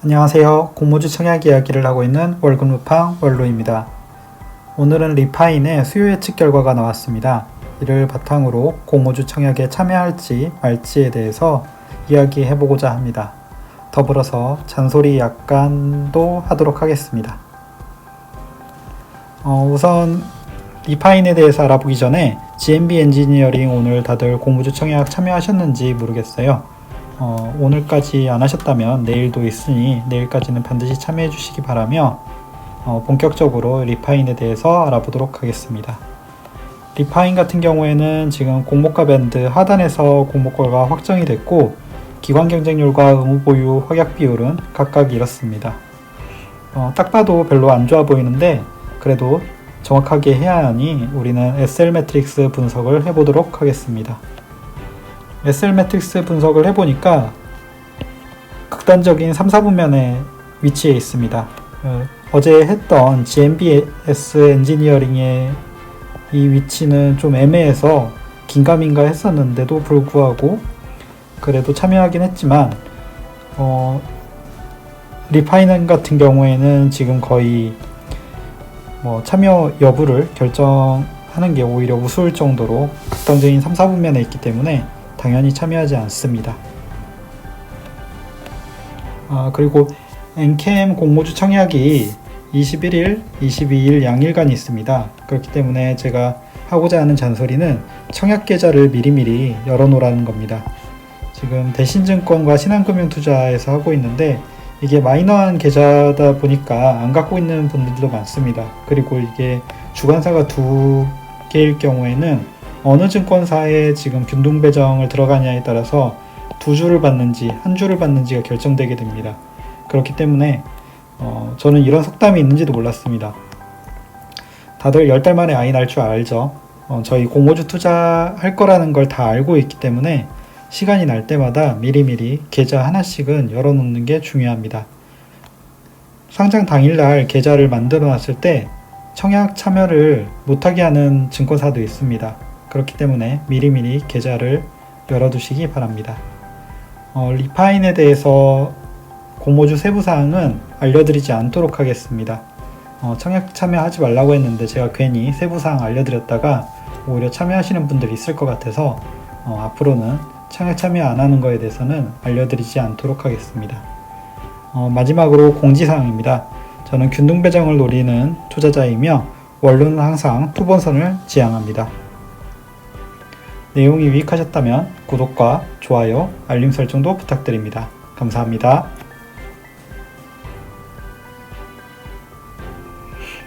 안녕하세요. 공모주 청약 이야기를 하고 있는 월급루팡 월로입니다. 오늘은 리파인의 수요 예측 결과가 나왔습니다. 이를 바탕으로 공모주 청약에 참여할지 말지에 대해서 이야기해보고자 합니다. 더불어서 잔소리 약간도 하도록 하겠습니다. 어, 우선 리파인에 대해서 알아보기 전에 GMB 엔지니어링 오늘 다들 공모주 청약 참여하셨는지 모르겠어요. 어, 오늘까지 안 하셨다면 내일도 있으니 내일까지는 반드시 참여해 주시기 바라며 어, 본격적으로 리파인에 대해서 알아보도록 하겠습니다. 리파인 같은 경우에는 지금 공모가 밴드 하단에서 공모가가 확정이 됐고 기관 경쟁률과 의무 보유 확약 비율은 각각 이렇습니다. 어, 딱 봐도 별로 안 좋아 보이는데 그래도 정확하게 해야 하니 우리는 SL 매트릭스 분석을 해보도록 하겠습니다. SL 매트릭스 분석을 해보니까 극단적인 3, 4분면에 위치해 있습니다. 어, 제 했던 GMBS 엔지니어링의 이 위치는 좀 애매해서 긴가민가 했었는데도 불구하고 그래도 참여하긴 했지만 어, 리파이넌 같은 경우에는 지금 거의 뭐 참여 여부를 결정하는 게 오히려 우스울 정도로 극단적인 3, 4분면에 있기 때문에 당연히 참여하지 않습니다. 아, 그리고 엔캠 공모주 청약이 21일, 22일 양일간 있습니다. 그렇기 때문에 제가 하고자 하는 잔소리는 청약 계좌를 미리미리 열어놓으라는 겁니다. 지금 대신증권과 신한금융투자에서 하고 있는데 이게 마이너한 계좌다 보니까 안 갖고 있는 분들도 많습니다. 그리고 이게 주관사가 두 개일 경우에는 어느 증권사에 지금 균등 배정을 들어가냐에 따라서 두 주를 받는지 한 주를 받는지가 결정되게 됩니다. 그렇기 때문에 어, 저는 이런 속담이 있는지도 몰랐습니다. 다들 열 달 만에 아이 날 줄 알죠. 어, 저희 공모주 투자할 거라는 걸 다 알고 있기 때문에 시간이 날 때마다 미리미리 계좌 하나씩은 열어놓는 게 중요합니다. 상장 당일날 계좌를 만들어 놨을 때 청약 참여를 못하게 하는 증권사도 있습니다. 그렇기 때문에 미리미리 계좌를 열어두시기 바랍니다. 어, 리파인에 대해서 공모주 세부사항은 알려드리지 않도록 하겠습니다. 어, 청약 참여하지 말라고 했는데 제가 괜히 세부사항 알려드렸다가 오히려 참여하시는 분들이 있을 것 같아서 어, 앞으로는 청약 참여 안 하는 거에 대해서는 알려드리지 않도록 하겠습니다. 어, 마지막으로 공지사항입니다. 저는 균등 배정을 노리는 투자자이며 원료는 항상 투본선을 지향합니다. 내용이 유익하셨다면 구독과 좋아요, 알림 설정도 부탁드립니다. 감사합니다.